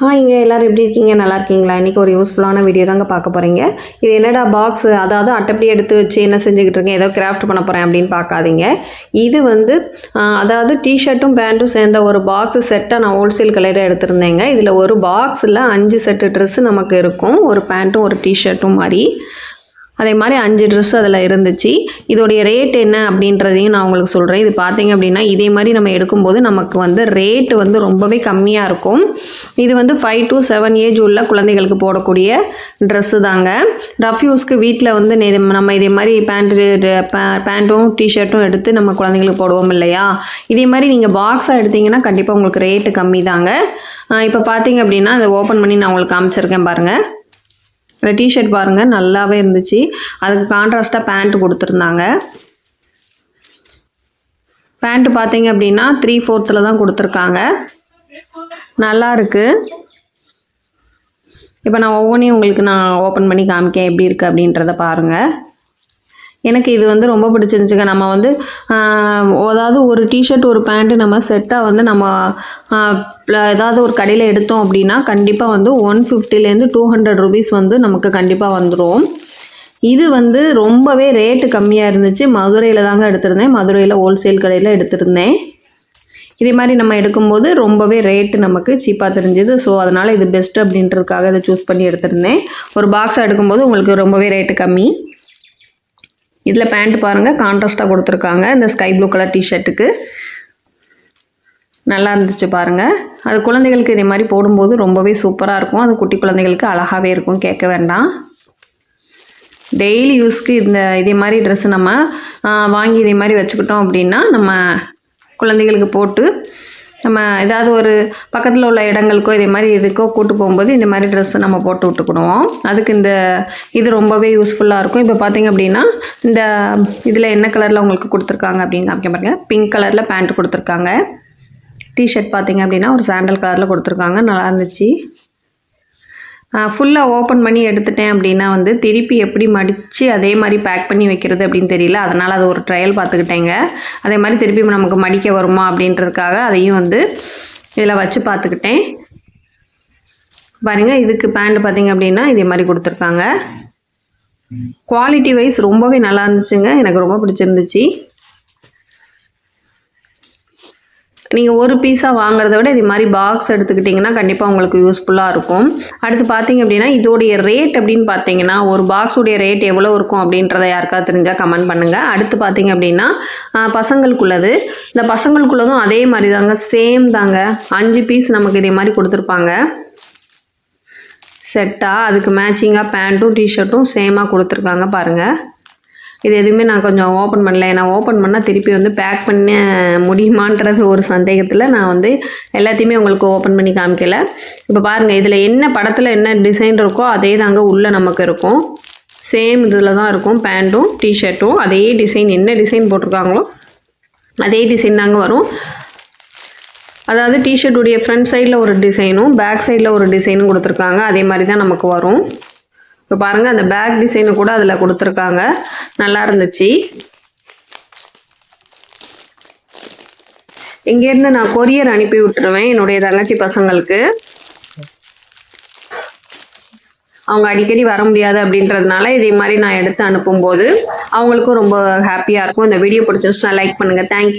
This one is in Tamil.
ஹாய்ங்க இங்கே எல்லோரும் எப்படி இருக்கீங்க? நல்லா இருக்கீங்களா? இன்றைக்கி ஒரு யூஸ்ஃபுல்லான வீடியோ தாங்க பார்க்க போகிறீங்க இது என்னடா பாக்ஸ் அதாவது அட்டைப்படி எடுத்து வச்சு என்ன செஞ்சுக்கிட்டு இருக்கேன் ஏதோ கிராஃப்ட் பண்ண போகிறேன் அப்படின்னு பார்க்காதீங்க. இது வந்து அதாவது டிஷர்ட்டும் பேண்ட்டும் சேர்ந்த ஒரு பாக்ஸ் செட்டாக நான் ஹோல்சேல் கலையில் எடுத்திருந்தேங்க. இதில் ஒரு பாக்ஸில் அஞ்சு செட்டு ட்ரெஸ்ஸு நமக்கு இருக்கும். ஒரு பேண்ட்டும் ஒரு டிஷர்ட்டும் மாதிரி. அதே மாதிரி அஞ்சு ட்ரெஸ் அதில் இருந்துச்சு. இதோடைய ரேட் என்ன அப்படின்றதையும் நான் உங்களுக்கு சொல்கிறேன் இது பார்த்தீங்க அப்படின்னா இதே மாதிரி நம்ம எடுக்கும்போது நமக்கு வந்து ரேட்டு வந்து ரொம்பவே கம்மியாக இருக்கும். இது வந்து ஃபைவ் டு செவன் ஏஜ் உள்ள குழந்தைகளுக்கு போடக்கூடிய ட்ரெஸ்ஸு தாங்க. ரஃப் யூஸ்க்கு வீட்டில் வந்து நம்ம இதே மாதிரி பேண்ட்டு பேண்ட்டும் டிஷர்ட்டும் எடுத்து நம்ம குழந்தைங்களுக்கு போடுவோம் இல்லையா? இதே மாதிரி நீங்கள் பாக்ஸாக எடுத்தீங்கன்னா கண்டிப்பாக உங்களுக்கு ரேட்டு கம்மி தாங்க இப்போ பார்த்தீங்க அப்படின்னா அதை ஓப்பன் பண்ணி நான் உங்களுக்கு காமிச்சிருக்கேன் பாருங்கள் இந்த டிஷர்ட் பாருங்கள் நல்லாவே இருந்துச்சு. அதுக்கு கான்ட்ராஸ்ட்டாக பேண்ட் கொடுத்துருந்தாங்க. பேண்ட்டு பார்த்தீங்க அப்படின்னா த்ரீ ஃபோர்த்தில் தான் கொடுத்துருக்காங்க. நல்லா இருக்குது இப்போ நான் ஒவ்வொன்றையும் உங்களுக்கு நான் ஓப்பன் பண்ணி காமிக்கேன் எப்படி இருக்குது அப்படின்றத பாருங்கள் எனக்கு இது வந்து ரொம்ப பிடிச்சிருந்துச்சுங்க. நம்ம வந்து அதாவது ஒரு டிஷர்ட் ஒரு பேண்ட்டு நம்ம செட்டாக வந்து நம்ம ஏதாவது ஒரு கடையில் எடுத்தோம் அப்படின்னா கண்டிப்பாக வந்து ஒன் ஃபிஃப்டிலேருந்து டூ ஹண்ட்ரட் ருபீஸ் வந்து நமக்கு கண்டிப்பாக வந்துடும் இது வந்து ரொம்பவே ரேட்டு கம்மியாக இருந்துச்சு. மதுரையில் தாங்க எடுத்திருந்தேன். மதுரையில் ஹோல்சேல் கடையில் எடுத்திருந்தேன். இதே மாதிரி நம்ம எடுக்கும்போது ரொம்பவே ரேட்டு நமக்கு சீப்பாக தெரிஞ்சுது. ஸோ அதனால் இது பெஸ்ட் அப்படின்றதுக்காக இதை சூஸ் பண்ணி எடுத்திருந்தேன். ஒரு பாக்ஸாக எடுக்கும்போது உங்களுக்கு ரொம்பவே ரேட்டு கம்மி. இதில் பேண்ட் பாருங்கள் கான்ட்ராஸ்ட்டாக கொடுத்துருக்காங்க. இந்த ஸ்கை ப்ளூ கலர் டிஷர்ட்டுக்கு நல்லா இருந்துச்சு பாருங்கள் அது குழந்தைகளுக்கு இதே மாதிரி போடும்போது ரொம்பவே சூப்பராக இருக்கும். அது குட்டி குழந்தைகளுக்கு அழகாகவே இருக்கும் கேட்க வேண்டாம். டெய்லி யூஸ்க்கு இந்த இதே மாதிரி ட்ரெஸ்ஸு நம்ம வாங்கி இதே மாதிரி வச்சுக்கிட்டோம் அப்படின்னா நம்ம குழந்தைகளுக்கு போட்டு நம்ம ஏதாவது ஒரு பக்கத்தில் உள்ள இடங்களுக்கோ இதே மாதிரி இதுக்கோ கூட்டு போகும்போது இந்த மாதிரி ட்ரெஸ்ஸை நம்ம போட்டு விட்டுக்கிடுவோம். அதுக்கு இந்த இது ரொம்பவே யூஸ்ஃபுல்லாக இருக்கும். இப்போ பார்த்தீங்க அப்படின்னா இந்த இதில் என்ன கலரில் உங்களுக்கு கொடுத்துருக்காங்க அப்படின்னு காமிக்க பாருங்கள் பிங்க் கலரில் பேண்ட் கொடுத்துருக்காங்க. டிஷர்ட் பார்த்தீங்க அப்படின்னா ஒரு சாண்டல் கலரில் கொடுத்துருக்காங்க. நல்லா இருந்துச்சு. ஃபுல்லாக ஓப்பன் பண்ணி எடுத்துட்டேன் அப்படின்னா வந்து திருப்பி எப்படி மடித்து அதே மாதிரி பேக் பண்ணி வைக்கிறது அப்படின்னு தெரியல. அதனால் அது ஒரு ட்ரையல் பார்த்துக்கிட்டேங்க. அதே மாதிரி திருப்பி நமக்கு மடிக்க வருமா அப்படின்றதுக்காக அதையும் வந்து இதில் வச்சு பார்த்துக்கிட்டேன். பாருங்கள் இதுக்கு பேண்ட் பார்த்தீங்க அப்படின்னா இதே மாதிரி கொடுத்துருக்காங்க. குவாலிட்டி வைஸ் ரொம்பவே நல்லா இருந்துச்சுங்க. எனக்கு ரொம்ப பிடிச்சிருந்துச்சு. நீங்கள் ஒரு பீஸாக வாங்குறத விட இது மாதிரி பாக்ஸ் எடுத்துக்கிட்டிங்கன்னா கண்டிப்பாக உங்களுக்கு யூஸ்ஃபுல்லாக இருக்கும். அடுத்து பார்த்தீங்க அப்படின்னா இதோடைய ரேட் அப்படின்னு பார்த்தீங்கன்னா ஒரு பாக்ஸுடைய ரேட் எவ்வளோ இருக்கும் அப்படின்றத யாருக்கா தெரிஞ்சால் கமெண்ட் பண்ணுங்கள் அடுத்து பார்த்தீங்க அப்படின்னா பசங்களுக்குள்ளது. இந்த பசங்களுக்குள்ளதும் அதே மாதிரி தாங்க சேம் தாங்க. அஞ்சு பீஸ் நமக்கு இதே மாதிரி கொடுத்துருப்பாங்க. செட்டாக அதுக்கு மேட்சிங்காக பேண்ட்டும் டிஷர்ட்டும் சேமாக கொடுத்துருக்காங்க பாருங்கள் இது எதுவுமே நான் கொஞ்சம் ஓப்பன் பண்ணல. ஏன்னா ஓப்பன் பண்ணால் திருப்பி வந்து பேக் பண்ண முடியுமான்றது ஒரு சந்தேகத்தில் நான் வந்து எல்லாத்தையுமே உங்களுக்கு ஓப்பன் பண்ணி காமிக்கல. இப்போ பாருங்கள் இதில் என்ன படத்தில் என்ன டிசைன் இருக்கோ அதே தாங்க உள்ளே நமக்கு இருக்கும். சேம் இதில் தான் இருக்கும். பேண்ட்டும் டிஷர்ட்டும் அதே டிசைன் என்ன டிசைன் போட்டிருக்காங்களோ அதே டிசைன் தாங்க வரும். அதாவது டிஷர்ட்டுடைய ஃப்ரண்ட் சைடில் ஒரு டிசைனும் பேக் சைடில் ஒரு டிசைனும் கொடுத்துருக்காங்க. அதே மாதிரி தான் நமக்கு வரும். இப்போ பாருங்கள் அந்த பேக் டிசைனு கூட அதில் கொடுத்துருக்காங்க. நல்லா இருந்துச்சு. இங்கேருந்து நான் கொரியர் அனுப்பி விட்டுருவேன் என்னுடைய தங்கச்சி பசங்களுக்கு. அவங்க அடிக்கடி வர முடியாது அப்படின்றதுனால இதே மாதிரி நான் எடுத்து அனுப்பும்போது அவங்களுக்கும் ரொம்ப ஹாப்பியாக இருக்கும். இந்த வீடியோ பிடிச்சிருச்சுன்னா லைக் பண்ணுங்கள் தேங்க்யூ